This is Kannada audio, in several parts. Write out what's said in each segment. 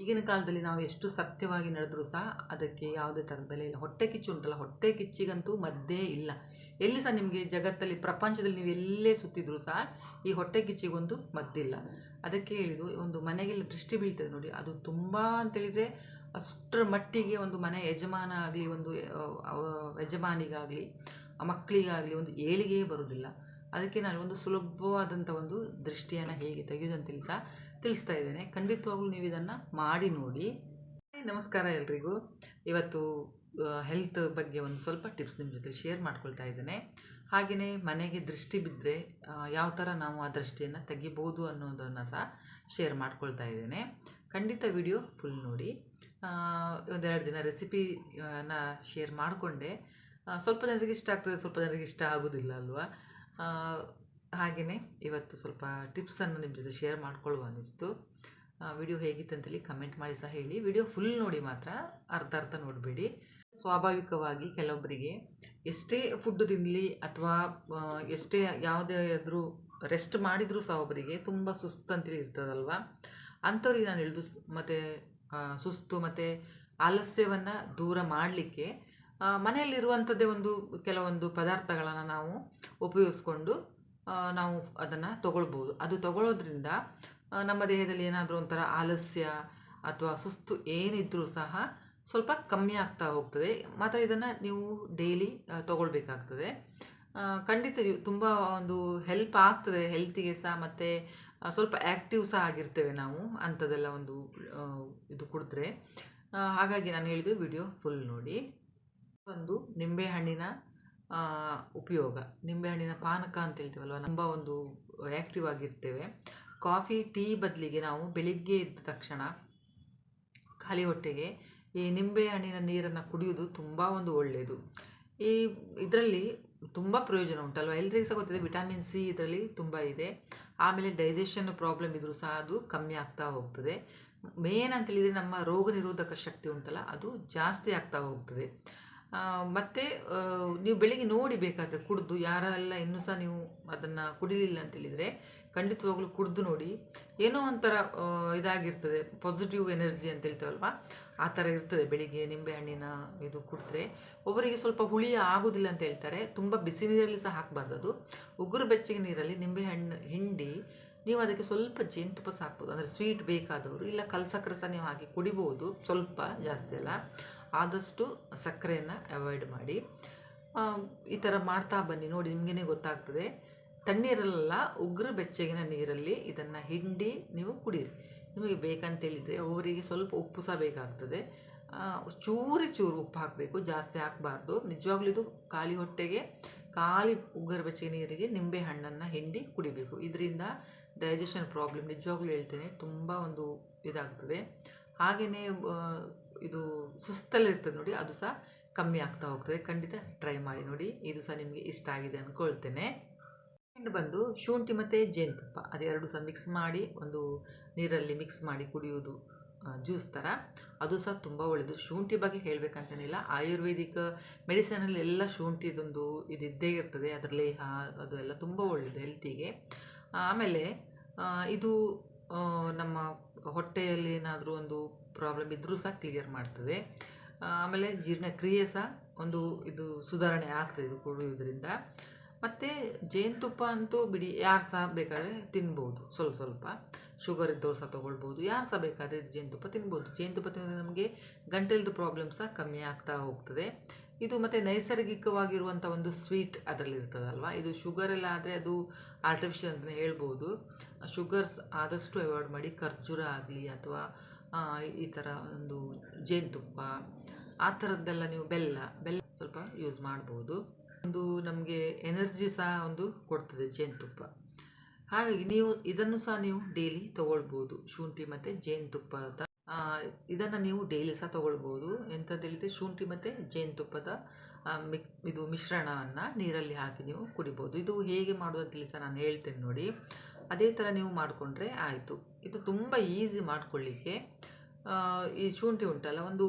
ಈಗಿನ ಕಾಲದಲ್ಲಿ ನಾವು ಎಷ್ಟು ಸತ್ಯವಾಗಿ ನಡೆದರೂ ಸಹ ಅದಕ್ಕೆ ಯಾವುದೇ ಥರದ ಬೆಲೆ ಇಲ್ಲ. ಹೊಟ್ಟೆ ಕಿಚ್ಚು ಉಂಟಲ್ಲ, ಹೊಟ್ಟೆ ಕಿಚ್ಚಿಗಂತೂ ಮದ್ದೇ ಇಲ್ಲ. ಎಲ್ಲಿ ಸಹ ನಿಮಗೆ ಜಗತ್ತಲ್ಲಿ, ಪ್ರಪಂಚದಲ್ಲಿ ನೀವು ಎಲ್ಲೇ ಸುತ್ತಿದ್ರೂ ಸಹ ಈ ಹೊಟ್ಟೆ ಕಿಚ್ಚಿಗೊಂದು ಮದ್ದಿಲ್ಲ ಅದಕ್ಕೆ ಹೇಳಿದು ಒಂದು ಮನೆಗೆಲ್ಲ ದೃಷ್ಟಿ ಬೀಳ್ತದೆ ನೋಡಿ. ಅದು ತುಂಬ ಅಂತೇಳಿದರೆ ಅಷ್ಟರ ಮಟ್ಟಿಗೆ ಒಂದು ಮನೆ ಯಜಮಾನ ಆಗಲಿ, ಒಂದು ಯಜಮಾನಿಗಾಗಲಿ ಮಕ್ಕಳಿಗಾಗಲಿ ಒಂದು ಏಳಿಗೆಯೇ ಬರುವುದಿಲ್ಲ. ಅದಕ್ಕೆ ನಾನು ಒಂದು ಸುಲಭವಾದಂಥ ಒಂದು ದೃಷ್ಟಿಯನ್ನು ಹೇಗೆ ಅಂತ ಸಹ ತಿಳಿಸ್ತಾ ಇದ್ದೇನೆ. ಖಂಡಿತವಾಗ್ಲೂ ನೀವು ಇದನ್ನು ಮಾಡಿ ನೋಡಿ. ನಮಸ್ಕಾರ ಎಲ್ರಿಗೂ. ಇವತ್ತು ಹೆಲ್ತ್ ಬಗ್ಗೆ ಒಂದು ಸ್ವಲ್ಪ ಟಿಪ್ಸ್ ನಿಮ್ಮ ಜೊತೆ ಶೇರ್ ಮಾಡ್ಕೊಳ್ತಾ ಇದ್ದೇನೆ. ಹಾಗೆಯೇ ಮನೆಗೆ ದೃಷ್ಟಿ ಬಿದ್ದರೆ ಯಾವ ಥರ ನಾವು ಆ ದೃಷ್ಟಿಯನ್ನು ತೆಗಿಬೋದು ಅನ್ನೋದನ್ನು ಸಹ ಶೇರ್ ಮಾಡ್ಕೊಳ್ತಾ ಇದ್ದೇನೆ. ಖಂಡಿತ ವಿಡಿಯೋ ಫುಲ್ ನೋಡಿ. ಒಂದೆರಡು ದಿನ ರೆಸಿಪಿನ ಶೇರ್ ಮಾಡಿಕೊಂಡೆ. ಸ್ವಲ್ಪ ಜನರಿಗೆ ಇಷ್ಟ ಆಗ್ತದೆ, ಸ್ವಲ್ಪ ಜನರಿಗೆ ಇಷ್ಟ ಆಗೋದಿಲ್ಲ ಅಲ್ವಾ? ಹಾಗೆಯೇ ಇವತ್ತು ಸ್ವಲ್ಪ ಟಿಪ್ಸನ್ನು ನಿಮ್ಮ ಜೊತೆ ಶೇರ್ ಮಾಡ್ಕೊಳ್ಳುವ ಅನ್ನಿಸ್ತು. ವಿಡಿಯೋ ಹೇಗಿತ್ತು ಅಂತೇಳಿ ಕಮೆಂಟ್ ಮಾಡಿ ಸಹ ಹೇಳಿ. ವಿಡಿಯೋ ಫುಲ್ ನೋಡಿ ಮಾತ್ರ ಅರ್ಧ ಅರ್ಧ ನೋಡಬೇಡಿ. ಸ್ವಾಭಾವಿಕವಾಗಿ ಕೆಲವೊಬ್ಬರಿಗೆ ಎಷ್ಟೇ ಫುಡ್ ತಿನ್ನಲಿ ಅಥವಾ ಎಷ್ಟೇ ಯಾವುದೇ ಆದರೂ ರೆಸ್ಟ್ ಮಾಡಿದರೂ ಸಹ ಒಬ್ಬರಿಗೆ ತುಂಬ ಸುಸ್ತು ಅಂತೇಳಿ ಇರ್ತದಲ್ವ? ಅಂಥವ್ರಿಗೆ ನಾನು ಹೇಳಿದು ಮತ್ತು ಸುಸ್ತು ಮತ್ತು ಆಲಸ್ಯವನ್ನು ದೂರ ಮಾಡಲಿಕ್ಕೆ ಮನೆಯಲ್ಲಿರುವಂಥದ್ದೇ ಒಂದು ಕೆಲವೊಂದು ಪದಾರ್ಥಗಳನ್ನು ನಾವು ಉಪಯೋಗಿಸ್ಕೊಂಡು ನಾವು ಅದನ್ನು ತಗೊಳ್ಬೋದು ಅದು ತಗೊಳ್ಳೋದ್ರಿಂದ ನಮ್ಮ ದೇಹದಲ್ಲಿ ಏನಾದರೂ ಒಂಥರ ಆಲಸ್ಯ ಅಥವಾ ಸುಸ್ತು ಏನಿದ್ರೂ ಸಹ ಸ್ವಲ್ಪ ಕಮ್ಮಿ ಆಗ್ತಾ ಹೋಗ್ತದೆ. ಮಾತ್ರ ಇದನ್ನು ನೀವು ಡೈಲಿ ತಗೊಳ್ಬೇಕಾಗ್ತದೆ. ಖಂಡಿತ ತುಂಬ ಒಂದು ಹೆಲ್ಪ್ ಆಗ್ತದೆ, ಹೆಲ್ತಿಗೆ ಸಹ ಮತ್ತು ಸ್ವಲ್ಪ ಆ್ಯಕ್ಟಿವ್ ಸಹ ಆಗಿರ್ತೇವೆ ನಾವು ಅಂಥದ್ದೆಲ್ಲ ಒಂದು ಇದು ಕುಡಿದ್ರೆ. ಹಾಗಾಗಿ ನಾನು ಹೇಳಿದ್ದು ವಿಡಿಯೋ ಫುಲ್ ನೋಡಿ. ಒಂದು ನಿಂಬೆಹಣ್ಣಿನ ಉಪಯೋಗ. ನಿಂಬೆಹಣ್ಣಿನ ಪಾನಕ ಅಂತ ಹೇಳ್ತೀವಲ್ವ? ತುಂಬ ಒಂದು ಆ್ಯಕ್ಟಿವ್ ಆಗಿರ್ತೇವೆ. ಕಾಫಿ ಟೀ ಬದಲಿಗೆ ನಾವು ಬೆಳಿಗ್ಗೆ ಎದ್ದ ತಕ್ಷಣ ಖಾಲಿ ಹೊಟ್ಟೆಗೆ ಈ ನಿಂಬೆಹಣ್ಣಿನ ನೀರನ್ನು ಕುಡಿಯೋದು ತುಂಬ ಒಂದು ಒಳ್ಳೆಯದು ಈ ಇದರಲ್ಲಿ ತುಂಬ ಪ್ರಯೋಜನ ಉಂಟಲ್ವ? ಎಲ್ರಿಗೂ ಸಹ ಗೊತ್ತಿದೆ ವಿಟಮಿನ್ ಸಿ ಇದರಲ್ಲಿ ತುಂಬ ಇದೆ. ಆಮೇಲೆ ಡೈಜೆಷನ್ ಪ್ರಾಬ್ಲಮ್ ಇದ್ರೂ ಸಹ ಅದು ಕಮ್ಮಿ ಆಗ್ತಾ ಹೋಗ್ತದೆ. ಮೇನ್ ಅಂತೇಳಿದರೆ ನಮ್ಮ ರೋಗ ನಿರೋಧಕ ಶಕ್ತಿ ಉಂಟಲ್ಲ, ಅದು ಜಾಸ್ತಿ ಆಗ್ತಾ ಹೋಗ್ತದೆ. ಮತ್ತೆ ನೀವು ಬೆಳಿಗ್ಗೆ ನೋಡಿ ಬೇಕಾದರೆ ಕುಡಿದು, ಯಾರೆಲ್ಲ ಇನ್ನೂ ಸಹ ನೀವು ಅದನ್ನು ಕುಡಿಲಿಲ್ಲ ಅಂತೇಳಿದರೆ ಖಂಡಿತವಾಗ್ಲೂ ಕುಡಿದು ನೋಡಿ. ಏನೋ ಒಂಥರ ಇದಾಗಿರ್ತದೆ ಪಾಸಿಟಿವ್ ಎನರ್ಜಿ ಅಂತ ಹೇಳ್ತೇವಲ್ವ ಆ ಥರ ಇರ್ತದೆ ಬೆಳಿಗ್ಗೆ ನಿಂಬೆಹಣ್ಣಿನ ಇದು ಕುಡಿದ್ರೆ. ಒಬ್ಬರಿಗೆ ಸ್ವಲ್ಪ ಹುಳಿ ಆಗೋದಿಲ್ಲ ಅಂತ ಹೇಳ್ತಾರೆ. ತುಂಬ ಬಿಸಿ ನೀರಲ್ಲಿ ಸಹ ಹಾಕಬಾರ್ದು ಅದು. ಉಗುರು ಬೆಚ್ಚಗೆ ನೀರಲ್ಲಿ ನಿಂಬೆಹಣ್ಣು ಹಿಂಡಿ ನೀವು ಅದಕ್ಕೆ ಸ್ವಲ್ಪ ಜೇನುತುಪ್ಪ ಸಹ ಹಾಕ್ಬೋದು ಅಂದರೆ ಸ್ವೀಟ್ ಬೇಕಾದವರು, ಇಲ್ಲ ಕಲ್ಸಕ್ಕರೆ ಸಹ ನೀವು ಹಾಕಿ ಕುಡಿಬೋದು, ಸ್ವಲ್ಪ ಜಾಸ್ತಿ ಅಲ್ಲ. ಆದಷ್ಟು ಸಕ್ಕರೆಯನ್ನು ಅವಾಯ್ಡ್ ಮಾಡಿ. ಈ ಥರ ಮಾಡ್ತಾ ಬನ್ನಿ. ನೋಡಿ ನಿಮಗೇ ಗೊತ್ತಾಗ್ತದೆ. ತಣ್ಣೀರಲ್ಲ, ಉಗ್ರ ಬೆಚ್ಚಗಿನ ನೀರಲ್ಲಿ ಇದನ್ನು ಹಿಂಡಿ ನೀವು ಕುಡೀರಿ. ನಿಮಗೆ ಬೇಕಂತೇಳಿದರೆ ಅವರಿಗೆ ಸ್ವಲ್ಪ ಉಪ್ಪು ಸಹ ಬೇಕಾಗ್ತದೆ. ಚೂರಿ ಚೂರು ಉಪ್ಪು ಹಾಕಬೇಕು. ಜಾಸ್ತಿ ಹಾಕಬಾರ್ದು. ನಿಜವಾಗ್ಲೂ ಇದು ಖಾಲಿ ಹೊಟ್ಟೆಗೆ, ಖಾಲಿ ಉಗುರು ಬೆಚ್ಚಗೆ ನೀರಿಗೆ ನಿಂಬೆ ಹಣ್ಣನ್ನು ಹಿಂಡಿ ಕುಡಿಬೇಕು. ಇದರಿಂದ ಡೈಜೆಷನ್ ಪ್ರಾಬ್ಲಮ್ ನಿಜವಾಗ್ಲೂ ಹೇಳ್ತೇನೆ, ತುಂಬ ಒಂದು ಇದಾಗ್ತದೆ. ಹಾಗೆಯೇ ಇದು ಸುಸ್ತಲ್ಲಿರ್ತದೆ ನೋಡಿ, ಅದು ಸಹ ಕಮ್ಮಿ ಆಗ್ತಾ ಹೋಗ್ತದೆ. ಖಂಡಿತ ಟ್ರೈ ಮಾಡಿ ನೋಡಿ, ಇದು ಸಹ ನಿಮಗೆ ಇಷ್ಟ ಆಗಿದೆ ಅಂದ್ಕೊಳ್ತೇನೆ ಇನ್ನು ಬಂದು ಶುಂಠಿ ಮತ್ತು ಜೇನುತುಪ್ಪ. ಅದೆರಡು ಸಹ ಮಿಕ್ಸ್ ಮಾಡಿ, ಒಂದು ನೀರಲ್ಲಿ ಮಿಕ್ಸ್ ಮಾಡಿ ಕುಡಿಯೋದು ಜ್ಯೂಸ್ ಥರ ಅದು ಸಹ ತುಂಬ ಒಳ್ಳೆಯದು ಶುಂಠಿ ಬಗ್ಗೆ ಹೇಳಬೇಕಂತೇನಿಲ್ಲ ಆಯುರ್ವೇದಿಕ್ ಮೆಡಿಸನಲ್ಲಿ ಎಲ್ಲ ಶುಂಠಿದೊಂದು ಇದಿದ್ದೇ ಇರ್ತದೆ. ಅದರ ಲೇಹ, ಅದು ಎಲ್ಲ ತುಂಬ ಒಳ್ಳೆಯದು ಹೆಲ್ತಿಗೆ ಆಮೇಲೆ ಇದು ನಮ್ಮ ಹೊಟ್ಟೆಯಲ್ಲಿ ಏನಾದರೂ ಒಂದು ಪ್ರಾಬ್ಲಮ್ ಇದ್ದರೂ ಸಹ ಕ್ಲಿಯರ್ ಮಾಡ್ತದೆ. ಆಮೇಲೆ ಜೀರ್ಣಕ್ರಿಯೆ ಸಹ ಒಂದು ಇದು ಸುಧಾರಣೆ ಆಗ್ತದೆ ಇದು ಕುಡಿಯೋದ್ರಿಂದ ಮತ್ತು ಜೇನುತುಪ್ಪ ಅಂತೂ ಬಿಡಿ, ಯಾರು ಸಹ ಬೇಕಾದರೆ ತಿನ್ಬೋದು, ಸ್ವಲ್ಪ ಸ್ವಲ್ಪ. ಶುಗರ್ ಇದ್ದವ್ರು ಸಹ ತೊಗೊಳ್ಬೋದು, ಯಾರು ಸಹ ಬೇಕಾದರೆ ಜೇನುತುಪ್ಪ ತಿನ್ಬೋದು. ಜೇನುತುಪ್ಪ ತಿನ್ನೋದ್ರೆ ನಮಗೆ ಗಂಟೆಲ್ದು ಪ್ರಾಬ್ಲಮ್ ಸಹ ಕಮ್ಮಿ ಆಗ್ತಾ ಹೋಗ್ತದೆ. ಇದು ಮತ್ತು ನೈಸರ್ಗಿಕವಾಗಿರುವಂಥ ಒಂದು ಸ್ವೀಟ್ ಅದರಲ್ಲಿ ಇರ್ತದಲ್ವ ಇದು ಶುಗರ್ ಎಲ್ಲ ಆದರೆ ಅದು ಆರ್ಟಿಫಿಷಿಯಲ್ ಅಂತಲೇ ಹೇಳ್ಬೋದು. ಶುಗರ್ಸ್ ಆದಷ್ಟು ಅವಾಯ್ಡ್ ಮಾಡಿ, ಖರ್ಜೂರ ಆಗಲಿ ಅಥವಾ ಈ ಥರ ಒಂದು ಜೇನುತುಪ್ಪ, ಆ ಥರದ್ದೆಲ್ಲ ನೀವು ಬೆಲ್ಲ ಬೆಲ್ಲ ಸ್ವಲ್ಪ ಯೂಸ್ ಮಾಡ್ಬೋದು. ಒಂದು ನಮಗೆ ಎನರ್ಜಿ ಸಹ ಒಂದು ಕೊಡ್ತದೆ ಜೇನುತುಪ್ಪ. ಹಾಗಾಗಿ ನೀವು ಇದನ್ನು ಸಹ ನೀವು ಡೈಲಿ ತಗೊಳ್ಬೋದು. ಶುಂಠಿ ಮತ್ತು ಜೇನುತುಪ್ಪದ ಇದನ್ನು ನೀವು ಡೈಲಿ ಸಹ ತೊಗೊಳ್ಬೋದು. ಎಂಥದ್ದು ಹೇಳಿದರೆ ಶುಂಠಿ ಮತ್ತು ಜೇನುತುಪ್ಪದ ಮಿಕ್, ಇದು ಮಿಶ್ರಣವನ್ನು ನೀರಲ್ಲಿ ಹಾಕಿ ನೀವು ಕುಡಿಬೋದು. ಇದು ಹೇಗೆ ಮಾಡೋದು ಸಹ ನಾನು ಹೇಳ್ತೇನೆ ನೋಡಿ. ಅದೇ ಥರ ನೀವು ಮಾಡಿಕೊಂಡ್ರೆ ಆಯಿತು. ಇದು ತುಂಬ ಈಸಿ ಮಾಡಿಕೊಳ್ಳಿಕ್ಕೆ. ಈ ಶುಂಠಿ ಉಂಟಲ್ಲ, ಒಂದು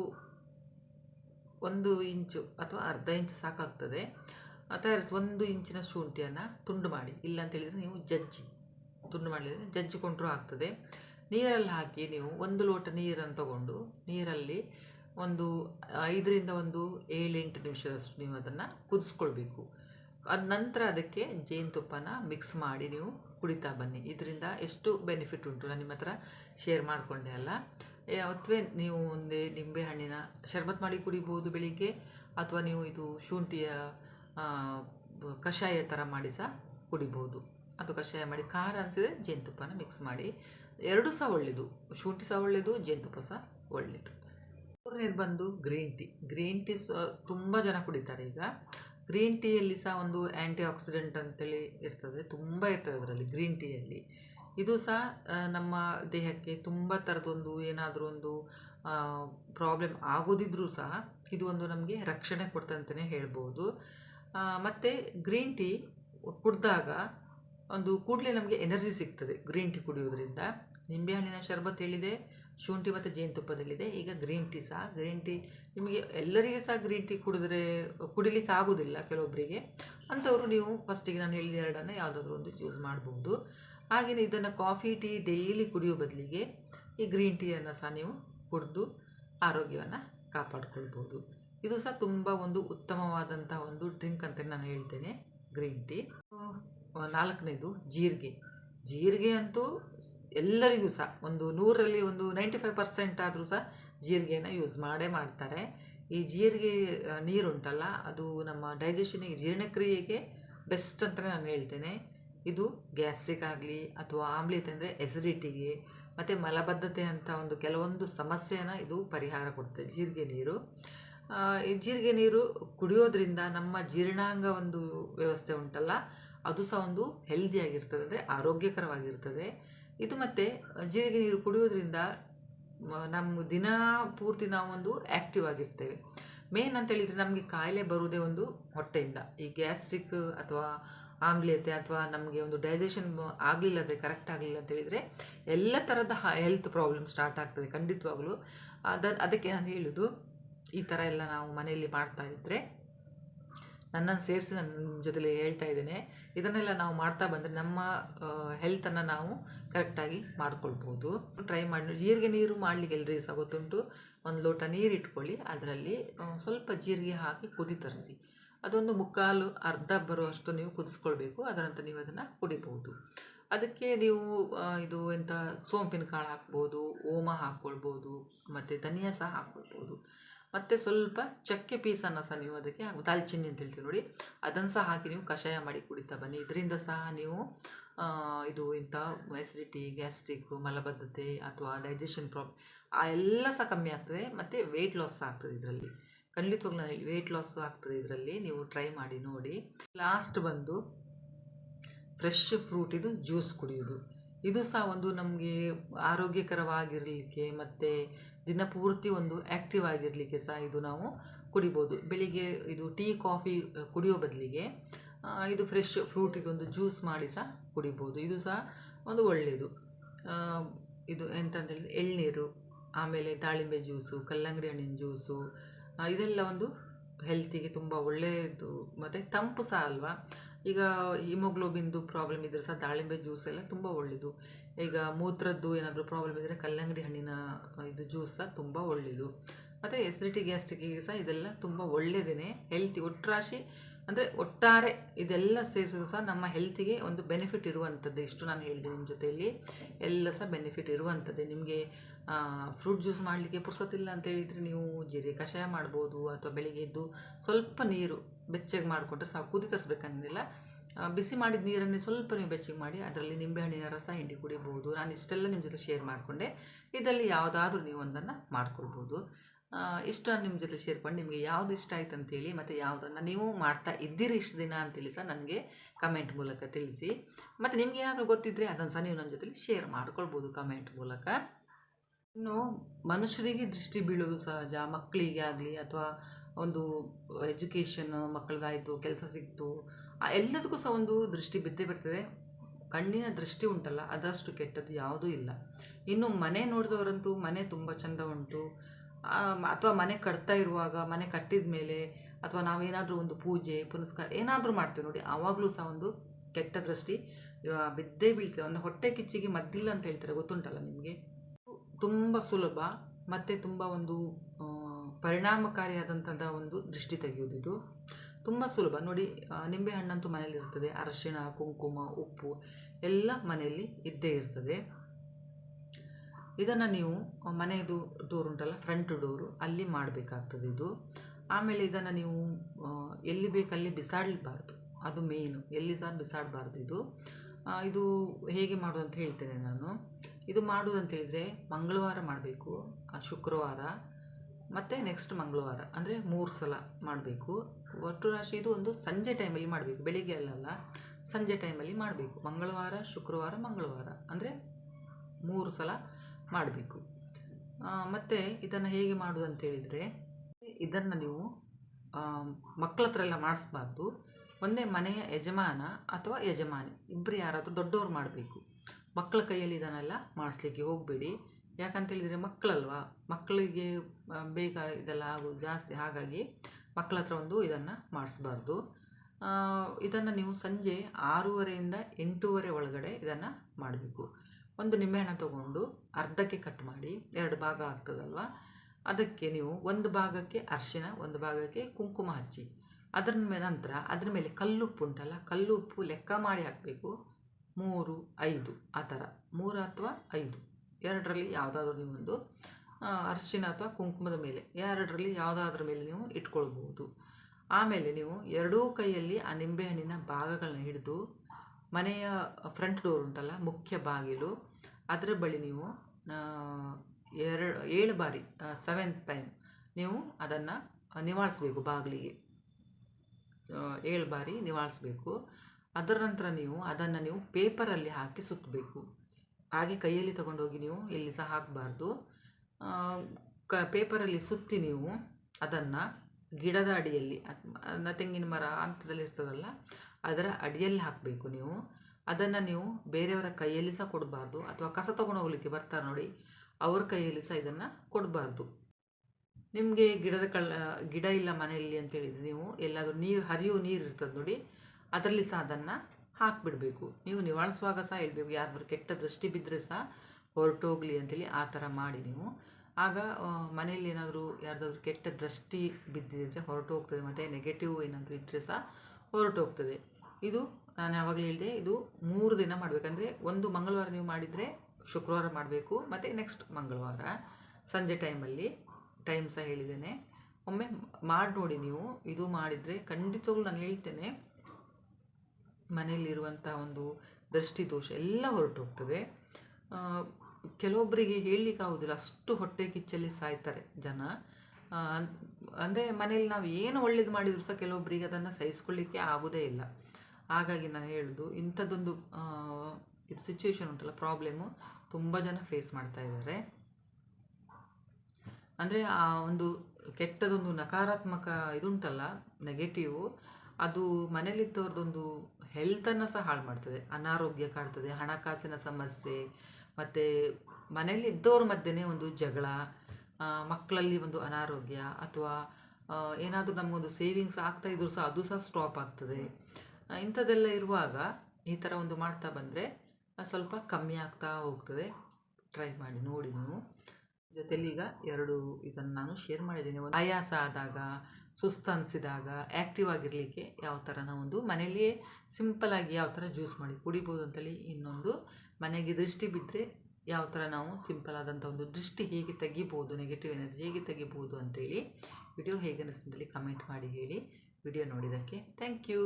ಒಂದು ಇಂಚು ಅಥವಾ ಅರ್ಧ ಇಂಚು ಸಾಕಾಗ್ತದೆ. ತಯಾರಿಸಿ ಒಂದು ಇಂಚಿನ ಶುಂಠಿಯನ್ನು ತುಂಡು ಮಾಡಿ. ಇಲ್ಲ ಅಂತೇಳಿದರೆ ನೀವು ಜಜ್ಜಿ. ತುಂಡು ಮಾಡಿದರೆ ಜಜ್ಜಿಕೊಂಡ್ರೂ ಆಗ್ತದೆ. ನೀರಲ್ಲಿ ಹಾಕಿ ನೀವು ಒಂದು ಲೋಟ ನೀರನ್ನು ತಗೊಂಡು, ನೀರಲ್ಲಿ ಒಂದು ಐದರಿಂದ ಒಂದು ಏಳೆಂಟು ನಿಮಿಷದಷ್ಟು ನೀವು ಅದನ್ನು ಕುದಿಸ್ಕೊಳ್ಬೇಕು. ಅದ ನಂತರ ಅದಕ್ಕೆ ಜೇನುತುಪ್ಪನ ಮಿಕ್ಸ್ ಮಾಡಿ ನೀವು ಕುಡಿತಾ ಬನ್ನಿ. ಇದರಿಂದ ಎಷ್ಟು ಬೆನಿಫಿಟ್ ಉಂಟು? ನಾನು ನಿಮ್ಮ ಹತ್ರ ಶೇರ್ ಮಾಡಿಕೊಂಡೆ ಅಲ್ಲ. ಅಥವಾ ನೀವು ಒಂದೇ ನಿಂಬೆ ಹಣ್ಣಿನ ಶರ್ಬತ್ ಮಾಡಿ ಕುಡಿಬೋದು ಬೆಳಿಗ್ಗೆ, ಅಥವಾ ನೀವು ಇದು ಶುಂಠಿಯ ಕಷಾಯ ಥರ ಮಾಡಿ ಸಹ ಕುಡಿಬೋದು. ಅದು ಕಷಾಯ ಮಾಡಿ ಖಾರ ಅನಿಸಿದ್ರೆ ಜೇನುತುಪ್ಪನ ಮಿಕ್ಸ್ ಮಾಡಿ. ಎರಡೂ ಸಹ ಒಳ್ಳೆಯದು ಶುಂಠಿ ಸಹ ಒಳ್ಳೆಯದು ಜೇನುತುಪ್ಪ ಸಹ ಒಳ್ಳೆಯದು ಮೂರನೇದು ಬಂದು ಗ್ರೀನ್ ಟೀ ಗ್ರೀನ್ ಟೀ ಸಹ ತುಂಬ ಜನ ಕುಡಿತಾರೆ ಈಗ. ಗ್ರೀನ್ ಟೀಯಲ್ಲಿ ಸಹ ಒಂದು ಆ್ಯಂಟಿ ಆಕ್ಸಿಡೆಂಟ್ ಅಂತೇಳಿ ಇರ್ತದೆ. ತುಂಬ ಇರ್ತದೆ ಅದರಲ್ಲಿ ಗ್ರೀನ್ ಟೀಯಲ್ಲಿ ಇದು ಸಹ ನಮ್ಮ ದೇಹಕ್ಕೆ ತುಂಬ ಥರದೊಂದು ಏನಾದರೂ ಒಂದು ಪ್ರಾಬ್ಲಮ್ ಆಗೋದಿದ್ರೂ ಸಹ ಇದು ಒಂದು ನಮಗೆ ರಕ್ಷಣೆ ಕೊಡ್ತದೆ ಅಂತಲೇ ಹೇಳ್ಬೋದು ಮತ್ತು ಗ್ರೀನ್ ಟೀ ಕುಡಿದಾಗ ಒಂದು ಕೂಡಲೇ ನಮಗೆ ಎನರ್ಜಿ ಸಿಗ್ತದೆ ಗ್ರೀನ್ ಟೀ ಕುಡಿಯೋದ್ರಿಂದ ನಿಂಬೆಹಣ್ಣಿನ ಶರ್ಬತ್ ಹೇಳಿದೆ. ಶುಂಠಿ ಮತ್ತು ಜೇನುತುಪ್ಪದಲ್ಲಿದೆ ಈಗ ಗ್ರೀನ್ ಟೀ ಸಹ. ಗ್ರೀನ್ ಟೀ ನಿಮಗೆ ಎಲ್ಲರಿಗೆ ಸಹ ಗ್ರೀನ್ ಟೀ ಕುಡಿದ್ರೆ, ಕುಡಿಲಿಕ್ಕೆ ಆಗೋದಿಲ್ಲ ಕೆಲವೊಬ್ಬರಿಗೆ ಅಂಥವರು ನೀವು ಫಸ್ಟಿಗೆ ನಾನು ಹೇಳಿದ ಎರಡನ್ನು ಯಾವುದಾದ್ರು ಒಂದು ಯೂಸ್ ಮಾಡ್ಬೋದು. ಹಾಗೆಯೇ ಇದನ್ನು ಕಾಫಿ ಟೀ ಡೈಲಿ ಕುಡಿಯೋ ಬದಲಿಗೆ ಈ ಗ್ರೀನ್ ಟೀಯನ್ನು ಸಹ ನೀವು ಕುಡಿದು ಆರೋಗ್ಯವನ್ನು ಕಾಪಾಡಿಕೊಳ್ಬೋದು. ಇದು ಸಹ ತುಂಬ ಒಂದು ಉತ್ತಮವಾದಂಥ ಒಂದು ಡ್ರಿಂಕ್ ಅಂತ ನಾನು ಹೇಳ್ತೇನೆ. ಗ್ರೀನ್ ಟೀ ನಾಲ್ಕನೇದು ಜೀರಿಗೆ. ಜೀರಿಗೆ ಅಂತೂ ಎಲ್ಲರಿಗೂ ಸಹ ಒಂದು ನೂರರಲ್ಲಿ ಒಂದು ನೈಂಟಿ ಫೈವ್ ಪರ್ಸೆಂಟ್ ಆದರೂ ಸಹ ಜೀರಿಗೆನ ಯೂಸ್ ಮಾಡೇ ಮಾಡ್ತಾರೆ. ಈ ಜೀರಿಗೆ ನೀರುಂಟಲ್ಲ, ಅದು ನಮ್ಮ ಡೈಜೆಷನಿಗೆ ಜೀರ್ಣಕ್ರಿಯೆಗೆ ಬೆಸ್ಟ್ ಅಂತ ನಾನು ಹೇಳ್ತೇನೆ. ಇದು ಗ್ಯಾಸ್ಟ್ರಿಕ್ ಆಗಲಿ ಅಥವಾ ಆಮ್ಲೀಯತೆ ಅಂದರೆ ಎಸಿಡಿಟಿಗೆ ಮತ್ತು ಮಲಬದ್ಧತೆ ಅಂತ ಒಂದು ಕೆಲವೊಂದು ಸಮಸ್ಯೆನ ಇದು ಪರಿಹಾರ ಕೊಡುತ್ತೆ ಜೀರಿಗೆ ನೀರು. ಈ ಜೀರಿಗೆ ನೀರು ಕುಡಿಯೋದ್ರಿಂದ ನಮ್ಮ ಜೀರ್ಣಾಂಗ ಒಂದು ವ್ಯವಸ್ಥೆ ಉಂಟಲ್ಲ, ಅದು ಸಹ ಒಂದು ಹೆಲ್ದಿಯಾಗಿರ್ತದೆ ಅಂದರೆ ಆರೋಗ್ಯಕರವಾಗಿರ್ತದೆ. ಇದು ಮತ್ತು ಜೀರಿಗೆ ನೀರು ಕುಡಿಯೋದ್ರಿಂದ ನಮ್ಮ ದಿನ ಪೂರ್ತಿ ನಾವೊಂದು ಆ್ಯಕ್ಟಿವ್ ಆಗಿರ್ತೇವೆ. ಮೇನ್ ಅಂತ ಹೇಳಿದರೆ ನಮಗೆ ಕಾಯಿಲೆ ಬರುವುದೇ ಒಂದು ಹೊಟ್ಟೆಯಿಂದ. ಈ ಗ್ಯಾಸ್ಟ್ರಿಕ್ ಅಥವಾ ಆಮ್ಲೀಯತೆ ಅಥವಾ ನಮಗೆ ಒಂದು ಡೈಜೆಷನ್ ಆಗಲಿಲ್ಲ ಅಂದರೆ ಕರೆಕ್ಟ್ ಆಗಲಿಲ್ಲ ಅಂತ ಹೇಳಿದರೆ, ಎಲ್ಲ ಥರದ ಹೆಲ್ತ್ ಪ್ರಾಬ್ಲಮ್ ಸ್ಟಾರ್ಟ್ ಆಗ್ತದೆ ಖಂಡಿತವಾಗಲೂ. ಅದ ಅದಕ್ಕೆ ನಾನು ಹೇಳೋದು, ಈ ಥರ ಎಲ್ಲ ನಾವು ಮನೆಯಲ್ಲಿ ಮಾಡ್ತಾ ಇದ್ದರೆ ನನ್ನನ್ನು ಸೇರಿಸಿ ನನ್ನ ಜೊತೆಲಿ ಹೇಳ್ತಾ ಇದ್ದೇನೆ. ಇದನ್ನೆಲ್ಲ ನಾವು ಮಾಡ್ತಾ ಬಂದರೆ ನಮ್ಮ ಹೆಲ್ತನ್ನು ನಾವು ಕರೆಕ್ಟಾಗಿ ಮಾಡ್ಕೊಳ್ಬೋದು. ಟ್ರೈ ಮಾಡಿ, ಜೀರಿಗೆ ನೀರು ಮಾಡಲಿಕ್ಕೆ ಎಲ್ರಿಗೂ ಸಹ ಒಂದು ಲೋಟ ನೀರು ಇಟ್ಕೊಳ್ಳಿ, ಅದರಲ್ಲಿ ಸ್ವಲ್ಪ ಜೀರಿಗೆ ಹಾಕಿ ಕುದಿ ತರಿಸಿ. ಅದೊಂದು ಮುಕ್ಕಾಲು ಅರ್ಧ ಬರುವಷ್ಟು ನೀವು ಕುದಿಸ್ಕೊಳ್ಬೇಕು. ಅದರಂತ ನೀವು ಅದನ್ನು ಕುಡಿಬೋದು. ಅದಕ್ಕೆ ನೀವು ಇದು ಎಂಥ ಸೋಂಪಿನ ಕಾಳು ಹಾಕ್ಬೋದು, ಓಮ ಹಾಕ್ಕೊಳ್ಬೋದು, ಮತ್ತು ಧನಿಯಾ ಸಹ ಹಾಕ್ಕೊಳ್ಬೋದು. ಮತ್ತು ಸ್ವಲ್ಪ ಚಕ್ಕೆ ಪೀಸನ್ನು ಸಹ ನೀವು ಅದಕ್ಕೆ ದಾಲ್ಚಿನ್ನಿ ಅಂತ ಹೇಳ್ತೀವಿ ನೋಡಿ. ಅದನ್ನು ಸಹ ಹಾಕಿ ನೀವು ಕಷಾಯ ಮಾಡಿ ಕುಡಿತಾ ಬನ್ನಿ. ಇದರಿಂದ ಸಹ ನೀವು ಇದು ಇಂಥ ಎಸಿಡಿಟಿ ಗ್ಯಾಸ್ಟ್ರಿಕ್ ಮಲಬದ್ಧತೆ ಅಥವಾ ಡೈಜೆಷನ್ ಪ್ರಾಬ್ಲಮ್ ಆ ಎಲ್ಲ ಸಹ ಕಮ್ಮಿ ಆಗ್ತದೆ. ಮತ್ತು ವೆಯ್ಟ್ ಲಾಸ್ ಆಗ್ತದೆ ಇದರಲ್ಲಿ. ಖಂಡಿತವಾಗ್ಲೂ ವೆಯ್ಟ್ ಲಾಸ್ ಆಗ್ತದೆ ಇದರಲ್ಲಿ. ನೀವು ಟ್ರೈ ಮಾಡಿ ನೋಡಿ. ಲಾಸ್ಟ್ ಬಂದು ಫ್ರೆಶ್ ಫ್ರೂಟ್ ಇದು ಜ್ಯೂಸ್ ಕುಡಿಯೋದು. ಇದು ಸಹ ಒಂದು ನಮಗೆ ಆರೋಗ್ಯಕರವಾಗಿರಲಿಕ್ಕೆ ಮತ್ತು ದಿನಪೂರ್ತಿ ಒಂದು ಆ್ಯಕ್ಟಿವ್ ಆಗಿರಲಿಕ್ಕೆ ಸಹ ಇದು ನಾವು ಕುಡಿಬೋದು. ಬೆಳಿಗ್ಗೆ ಇದು ಟೀ ಕಾಫಿ ಕುಡಿಯೋ ಬದಲಿಗೆ ಇದು ಫ್ರೆಶ್ ಫ್ರೂಟ್ ಒಂದು ಜ್ಯೂಸ್ ಮಾಡಿ ಸಹ ಕುಡಿಬೋದು. ಇದು ಸಹ ಒಂದು ಒಳ್ಳೆಯದು ಇದು ಎಂತಂತ ಹೇಳಿದ್ರೆ ಎಳ್ನೀರು, ಆಮೇಲೆ ದಾಳಿಂಬೆ ಜ್ಯೂಸು ಕಲ್ಲಂಗಡಿ ಹಣ್ಣಿನ ಜ್ಯೂಸು ಇದೆಲ್ಲ ಒಂದು ಹೆಲ್ತಿಗೆ ತುಂಬ ಒಳ್ಳೆಯದು ಮತ್ತು ತಂಪು ಸಹ ಅಲ್ವಾ? ಈಗ ಹಿಮೋಗ್ಲೋಬಿನ್ದು ಪ್ರಾಬ್ಲಮ್ ಇದ್ದರೆ ಸಹ ದಾಳಿಂಬೆ ಜ್ಯೂಸ್ ಎಲ್ಲ ತುಂಬ ಒಳ್ಳೆಯದು ಈಗ ಮೂತ್ರದ್ದು ಏನಾದರೂ ಪ್ರಾಬ್ಲಮ್ ಇದ್ದರೆ ಕಲ್ಲಂಗಡಿ ಹಣ್ಣಿನ ಇದು ಜ್ಯೂಸ್ ಸಹ ತುಂಬ ಒಳ್ಳೆಯದು ಮತ್ತು ಎಸಿಡಿಟಿ ಗ್ಯಾಸ್ಟ್ರಿಕ್ಕಿಗೆ ಸಹ ಇದೆಲ್ಲ ತುಂಬ ಒಳ್ಳೆಯದೇ ಹೆಲ್ತಿ ಒಟ್ಟರಾಶಿ ಅಂದರೆ ಒಟ್ಟಾರೆ ಇದೆಲ್ಲ ಸೇರಿಸೋದು ಸಹ ನಮ್ಮ ಹೆಲ್ತಿಗೆ ಒಂದು ಬೆನಿಫಿಟ್ ಇರುವಂಥದ್ದು ಇಷ್ಟು ನಾನು ಹೇಳಿದೆ ನಿಮ್ಮ ಜೊತೆಯಲ್ಲಿ. ಎಲ್ಲ ಸಹ ಬೆನಿಫಿಟ್ ಇರುವಂಥದ್ದೇ ನಿಮಗೆ ಫ್ರೂಟ್ ಜ್ಯೂಸ್ ಮಾಡಲಿಕ್ಕೆ ಪುರ್ಸೊತ್ತಿಲ್ಲ ಅಂತ ಹೇಳಿದರೆ ನೀವು ಜೀರಿಗೆ ಕಷಾಯ ಮಾಡ್ಬೋದು ಅಥವಾ ಬೆಳಿಗ್ಗೆ ಎದ್ದು ಸ್ವಲ್ಪ ನೀರು ಬೆಚ್ಚಗೆ ಮಾಡಿಕೊಂಡ್ರೆ ಸಾಕು, ಕುದಿ ಬಿಸಿ ಮಾಡಿದ ನೀರನ್ನೇ ಸ್ವಲ್ಪ ನೀವು ಬೆಚ್ಚಗೆ ಮಾಡಿ ಅದರಲ್ಲಿ ನಿಂಬೆಹಣ್ಣಿನ ರಸ, ಹಿಂಡಿ ಕುಡಿಬೋದು. ನಾನು ಇಷ್ಟೆಲ್ಲ ನಿಮ್ಮ ಜೊತೆ ಶೇರ್ ಮಾಡಿಕೊಂಡೆ. ಇದರಲ್ಲಿ ಯಾವುದಾದ್ರೂ ನೀವು ಒಂದನ್ನು ಮಾಡ್ಕೊಳ್ಬೋದು. ಇಷ್ಟ ನಿಮ್ಮ ಜೊತೆ ಶೇರ್ ಮಾಡಿ ನಿಮಗೆ ಯಾವ್ದು ಇಷ್ಟ ಆಯ್ತು ಅಂತೇಳಿ ಮತ್ತು ಯಾವುದನ್ನು ನೀವು ಮಾಡ್ತಾ ಇದ್ದೀರಿ ಇಷ್ಟು ದಿನ ಅಂತೇಳಿ ಸಹ ನನಗೆ ಕಮೆಂಟ್ ಮೂಲಕ ತಿಳಿಸಿ. ಮತ್ತು ನಿಮಗೆ ಏನಾದರೂ ಗೊತ್ತಿದ್ದರೆ ಅದನ್ನು ಸಹ ನೀವು ನನ್ನ ಜೊತೆಲಿ ಶೇರ್ ಮಾಡ್ಕೊಳ್ಬೋದು ಕಮೆಂಟ್ ಮೂಲಕ. ಇನ್ನು ಮನುಷ್ಯರಿಗೆ ದೃಷ್ಟಿ ಬೀಳೋದು ಸಹಜ. ಮಕ್ಕಳಿಗೆ ಆಗಲಿ ಅಥವಾ ಒಂದು ಎಜುಕೇಷನ್ ಮಕ್ಕಳಿಗಾಯಿತು, ಕೆಲಸ ಸಿಕ್ತು ಎಲ್ಲದಕ್ಕೂ ಸಹ ಒಂದು ದೃಷ್ಟಿ ಬಿದ್ದೇ ಬರ್ತದೆ. ಕಣ್ಣಿನ ದೃಷ್ಟಿ ಉಂಟಲ್ಲ, ಅದಷ್ಟು ಕೆಟ್ಟದ್ದು ಯಾವುದೂ ಇಲ್ಲ. ಇನ್ನು ಮನೆ ನೋಡಿದವರಂತೂ ಮನೆ ತುಂಬ ಚಂದ ಉಂಟು. ಅಥವಾ ಮನೆ ಕಟ್ತಾ ಇರುವಾಗ, ಮನೆ ಕಟ್ಟಿದ ಮೇಲೆ, ಅಥವಾ ನಾವೇನಾದರೂ ಒಂದು ಪೂಜೆ, ಪುನಸ್ಕಾರ ಏನಾದರೂ ಮಾಡ್ತೀವಿ ನೋಡಿ, ಆವಾಗಲೂ ಸಹ ಒಂದು ಕೆಟ್ಟ ದೃಷ್ಟಿ ಬಿದ್ದೇ ಬೀಳ್ತದೆ. ಒಂದು ಹೊಟ್ಟೆ ಕಿಚ್ಚಿಗೆ ಮದ್ದಿಲ್ಲ ಅಂತ ಹೇಳ್ತಾರೆ, ಗೊತ್ತುಂಟಲ್ಲ ನಿಮಗೆ? ತುಂಬ ಸುಲಭ ಮತ್ತು ತುಂಬ ಒಂದು ಪರಿಣಾಮಕಾರಿಯಾದಂಥದ ಒಂದು ದೃಷ್ಟಿ ತೆಗೆಯೋದು ಇದು. ತುಂಬ ಸುಲಭ. ನೋಡಿ ನಿಂಬೆ ಹಣ್ಣಂತೂ ಮನೆಯಲ್ಲಿರ್ತದೆ ಅರಶಿಣ, ಕುಂಕುಮ, ಉಪ್ಪು ಎಲ್ಲ ಮನೆಯಲ್ಲಿ ಇದ್ದೇ ಇರ್ತದೆ. ಇದನ್ನು ನೀವು ಮನೆಯದು ಡೋರ್ ಉಂಟಲ್ಲ, ಫ್ರಂಟ್ ಡೋರು ಅಲ್ಲಿ ಮಾಡಬೇಕಾಗ್ತದೆ ಇದು. ಆಮೇಲೆ ಇದನ್ನು ನೀವು ಎಲ್ಲಿ ಬೇಕಲ್ಲಿ ಬಿಸಾಡಲಿಬಾರ್ದು ಅದು ಮೇಯ್ನು ಎಲ್ಲಿ ಸಹ ಬಿಸಾಡಬಾರ್ದು ಇದು. ಇದು ಹೇಗೆ ಮಾಡೋದು ಅಂತ ಹೇಳ್ತೇನೆ ನಾನು. ಇದು ಮಾಡೋದು ಅಂತ ಹೇಳಿದ್ರೆ ಮಂಗಳವಾರ ಮಾಡಬೇಕು ಶುಕ್ರವಾರ, ಮತ್ತು ನೆಕ್ಸ್ಟ್ ಮಂಗಳವಾರ, ಅಂದರೆ ಮೂರು ಸಲ ಮಾಡಬೇಕು. ಒಟ್ಟು ರಾಶಿ ಇದು ಒಂದು ಸಂಜೆ ಟೈಮಲ್ಲಿ ಮಾಡಬೇಕು, ಬೆಳಿಗ್ಗೆ ಅಲ್ಲಲ್ಲ ಸಂಜೆ ಟೈಮಲ್ಲಿ ಮಾಡಬೇಕು. ಮಂಗಳವಾರ, ಶುಕ್ರವಾರ, ಮಂಗಳವಾರ, ಅಂದರೆ ಮೂರು ಸಲ ಮಾಡಬೇಕು. ಮತ್ತು ಇದನ್ನು ಹೇಗೆ ಮಾಡೋದು ಅಂತ ಹೇಳಿದರೆ, ಇದನ್ನು ನೀವು ಮಕ್ಕಳ ಹತ್ರ ಎಲ್ಲ ಮಾಡಿಸ್ಬಾರ್ದು. ಒಂದೇ ಮನೆಯ ಯಜಮಾನ ಅಥವಾ ಯಜಮಾನಿ ಇಬ್ಬರು ಯಾರಾದರೂ ದೊಡ್ಡವ್ರು ಮಾಡಬೇಕು. ಮಕ್ಕಳ ಕೈಯಲ್ಲಿ ಇದನ್ನೆಲ್ಲ ಮಾಡಿಸ್ಲಿಕ್ಕೆ ಹೋಗಬೇಡಿ. ಯಾಕಂತೇಳಿದರೆ ಮಕ್ಕಳಲ್ವಾ? ಮಕ್ಕಳಿಗೆ ಬೇಗ ಇದೆಲ್ಲ ಆಗೋದು ಜಾಸ್ತಿ ಹಾಗಾಗಿ ಮಕ್ಕಳ ಹತ್ರ ಒಂದು ಇದನ್ನು ಮಾಡಿಸ್ಬಾರ್ದು. ಇದನ್ನು ನೀವು ಸಂಜೆ ಆರೂವರೆಯಿಂದ ಎಂಟೂವರೆ ಒಳಗಡೆ ಇದನ್ನು ಮಾಡಬೇಕು. ಒಂದು ನಿಂಬೆಹಣ್ಣು ತಗೊಂಡು ಅರ್ಧಕ್ಕೆ ಕಟ್ ಮಾಡಿ, ಎರಡು ಭಾಗ ಆಗ್ತದಲ್ವ? ಅದಕ್ಕೆ ನೀವು ಒಂದು ಭಾಗಕ್ಕೆ ಅರಿಶಿನ ಒಂದು ಭಾಗಕ್ಕೆ ಕುಂಕುಮ ಹಚ್ಚಿ, ಅದರ ನಂತರ ಅದ್ರ ಮೇಲೆ ಕಲ್ಲುಪ್ಪು ಉಂಟಲ್ಲ, ಕಲ್ಲುಪ್ಪು ಲೆಕ್ಕ ಮಾಡಿ ಹಾಕಬೇಕು. ಮೂರು, ಐದು, ಆ ಥರ. ಮೂರು ಅಥವಾ ಐದು. ಎರಡರಲ್ಲಿ ಯಾವುದಾದ್ರೂ ನೀವೊಂದು ಅರಿಶಿನ ಅಥವಾ ಕುಂಕುಮದ ಮೇಲೆ. ಎರಡರಲ್ಲಿ ಯಾವುದಾದ್ರ ಮೇಲೆ ನೀವು ಇಟ್ಕೊಳ್ಬೋದು ಆಮೇಲೆ ನೀವು ಎರಡೂ ಕೈಯಲ್ಲಿ ಆ ನಿಂಬೆಹಣ್ಣಿನ ಭಾಗಗಳನ್ನ ಹಿಡಿದು, ಮನೆಯ ಫ್ರಂಟ್ ಡೋರ್ ಉಂಟಲ್ಲ, ಮುಖ್ಯ ಬಾಗಿಲು, ಅದರ ಬಳಿ ನೀವು ಎರಡು, ಏಳು ಬಾರಿ ಸೆವೆಂತ್ ಟೈಮ್ ನೀವು ಅದನ್ನು ನಿವಾಳಿಸ್ಬೇಕು ಬಾಗಿಲಿಗೆ. ಏಳು ಬಾರಿ ನಿವಾಳಿಸ್ಬೇಕು. ಅದರ ನಂತರ ನೀವು ಅದನ್ನು ನೀವು ಪೇಪರಲ್ಲಿ ಹಾಕಿ ಸುತ್ತಬೇಕು ಹಾಗೆ ಕೈಯಲ್ಲಿ ತಗೊಂಡೋಗಿ ನೀವು ಎಲ್ಲಿ ಸಹ ಹಾಕಬಾರ್ದು. ಕ ಪೇಪರಲ್ಲಿ ಸುತ್ತಿ ನೀವು ಅದನ್ನು ಗಿಡದ ಅಡಿಯಲ್ಲಿ ತೆಂಗಿನ ಮರ ಅಂತದಲ್ಲಿ ಇರ್ತದಲ್ಲ, ಅದರ ಅಡಿಯಲ್ಲಿ ಹಾಕಬೇಕು ನೀವು. ಅದನ್ನು ನೀವು ಬೇರೆಯವರ ಕೈಯಲ್ಲಿ ಸಹ ಕೊಡಬಾರ್ದು. ಅಥವಾ ಕಸ ತೊಗೊಂಡು ಹೋಗ್ಲಿಕ್ಕೆ ಬರ್ತಾರೆ ನೋಡಿ, ಅವ್ರ ಕೈಯಲ್ಲಿ ಸಹ ಇದನ್ನು ಕೊಡಬಾರ್ದು. ನಿಮಗೆ ಗಿಡದ ಕಳ್ಳ ಗಿಡ ಇಲ್ಲ ಮನೆಯಲ್ಲಿ ಅಂತೇಳಿದರೆ ನೀವು ಎಲ್ಲಾದರೂ ನೀರು ಹರಿಯುವ ನೀರು ಇರ್ತದೆ ನೋಡಿ ಅದರಲ್ಲಿ ಸಹ ಅದನ್ನು ಹಾಕಿಬಿಡಬೇಕು. ನೀವು ನಿವಾರಿಸುವಾಗ ಸಹ ಹೇಳಬೇಕು ಯಾರಾದ್ರೂ ಕೆಟ್ಟ ದೃಷ್ಟಿ ಬಿದ್ದರೆ ಸಹ ಹೊರಟೋಗಲಿ ಅಂತೇಳಿ ಆ ಥರ ಮಾಡಿ ನೀವು. ಆಗ ಮನೆಯಲ್ಲಿ ಏನಾದರೂ ಯಾರ್ದಾದ್ರೂ ಕೆಟ್ಟ ದೃಷ್ಟಿ ಬಿದ್ದಿದ್ರೆ ಹೊರಟೋಗ್ತದೆ, ಮತ್ತು ನೆಗೆಟಿವ್ ಏನಾದರೂ ಇದ್ದರೆ ಸಹ ಹೊರಟು ಹೋಗ್ತದೆ ಇದು ನಾನು ಯಾವಾಗಲೂ ಹೇಳಿದೆ, ಇದು ಮೂರು ದಿನ ಮಾಡಬೇಕಂದ್ರೆ ಒಂದು ಮಂಗಳವಾರ ನೀವು ಮಾಡಿದರೆ ಶುಕ್ರವಾರ ಮಾಡಬೇಕು, ಮತ್ತು ನೆಕ್ಸ್ಟ್ ಮಂಗಳವಾರ. ಸಂಜೆ ಟೈಮಲ್ಲಿ ಟೈಮ್ ಸಹ ಹೇಳಿದ್ದೇನೆ. ಒಮ್ಮೆ ಮಾಡಿ ನೋಡಿ ನೀವು, ಇದು ಮಾಡಿದರೆ ಖಂಡಿತವಾಗ್ಲೂ ನಾನು ಹೇಳ್ತೇನೆ ಮನೆಯಲ್ಲಿರುವಂಥ ಒಂದು ದೃಷ್ಟಿದೋಷ ಎಲ್ಲ ಹೊರಟು ಹೋಗ್ತದೆ ಆ, ಕೆಲವೊಬ್ಬರಿಗೆ ಹೇಳಲಿಕ್ಕೆ ಆಗೋದಿಲ್ಲ. ಅಷ್ಟು ಹೊಟ್ಟೆ ಕಿಚ್ಚಲ್ಲಿ ಸಾಯ್ತಾರೆ ಜನ. ಅಂದರೆ ಮನೇಲಿ ನಾವು ಏನು ಒಳ್ಳೇದು ಮಾಡಿದ್ರು ಸಹ ಕೆಲವೊಬ್ಬರಿಗೆ ಅದನ್ನು ಸಹಿಸ್ಕೊಳ್ಳಿಕ್ಕೆ ಆಗೋದೇ ಇಲ್ಲ. ಹಾಗಾಗಿ ನಾನು ಹೇಳೋದು ಇಂಥದ್ದೊಂದು ಇದು ಸಿಚುವೇಶನ್ ಉಂಟಲ್ಲ ಪ್ರಾಬ್ಲಮ್ಮು ತುಂಬ ಜನ ಫೇಸ್ ಮಾಡ್ತಾ ಇದ್ದಾರೆ. ಅಂದರೆ ಆ ಒಂದು ಕೆಟ್ಟದೊಂದು ನಕಾರಾತ್ಮಕ ಇದುಂಟಲ್ಲ ನೆಗೆಟಿವ್ ಅದು ಮನೇಲಿದ್ದವ್ರದ್ದೊಂದು ಹೆಲ್ತನ್ನು ಸಹ ಹಾಳು ಮಾಡ್ತದೆ. ಅನಾರೋಗ್ಯ ಕಾಡ್ತದೆ ಹಣಕಾಸಿನ ಸಮಸ್ಯೆ, ಮತ್ತು ಮನೇಲಿದ್ದವ್ರ ಮಧ್ಯೆ ಒಂದು ಜಗಳ ಮಕ್ಕಳಲ್ಲಿ ಒಂದು ಅನಾರೋಗ್ಯ ಅಥವಾ ಏನಾದರೂ ನಮಗೊಂದು ಸೇವಿಂಗ್ಸ್ ಆಗ್ತಾ ಇದ್ರೂ ಸಹ ಅದು ಸಹ ಸ್ಟಾಪ್ ಆಗ್ತದೆ. ಇಂಥದ್ದೆಲ್ಲ ಇರುವಾಗ ಈ ಥರ ಒಂದು ಮಾಡ್ತಾ ಬಂದರೆ ಸ್ವಲ್ಪ ಕಮ್ಮಿ ಆಗ್ತಾ ಹೋಗ್ತದೆ. ಟ್ರೈ ಮಾಡಿ ನೋಡಿ ನೀವು. ಜೊತೆಲಿ ಈಗ ಎರಡು ಇದನ್ನು ನಾನು ಶೇರ್ ಮಾಡಿದ್ದೀನಿ. ಒಂದು ಆಯಾಸ ಆದಾಗ ಸುಸ್ತು ಅನಿಸಿದಾಗ ಆ್ಯಕ್ಟಿವ್ ಆಗಿರಲಿಕ್ಕೆ ಯಾವ ಥರ ನಾವೊಂದು ಮನೆಯಲ್ಲಿಯೇ ಸಿಂಪಲಾಗಿ ಯಾವ ಥರ ಜ್ಯೂಸ್ ಮಾಡಿ ಕುಡಿಬೋದು ಅಂತೇಳಿ ಇನ್ನೊಂದು ಮನೆಗೆ ದೃಷ್ಟಿ ಬಿದ್ದರೆ ಯಾವ ಥರ ನಾವು ಸಿಂಪಲ್ ಆದಂಥ ಒಂದು ದೃಷ್ಟಿ ಹೇಗೆ ತೆಗಿಬೋದು ನೆಗೆಟಿವ್ ಎನರ್ಜಿ ಹೇಗೆ ತೆಗಿಬೋದು ಅಂತೇಳಿ ವಿಡಿಯೋ ಹೇಗೆ ಅನ್ನಿಸ್ತಂತೇಳಿ ಕಮೆಂಟ್ ಮಾಡಿ ಹೇಳಿ ವಿಡಿಯೋ ನೋಡಿದ್ದಕ್ಕೆ ಥ್ಯಾಂಕ್ ಯು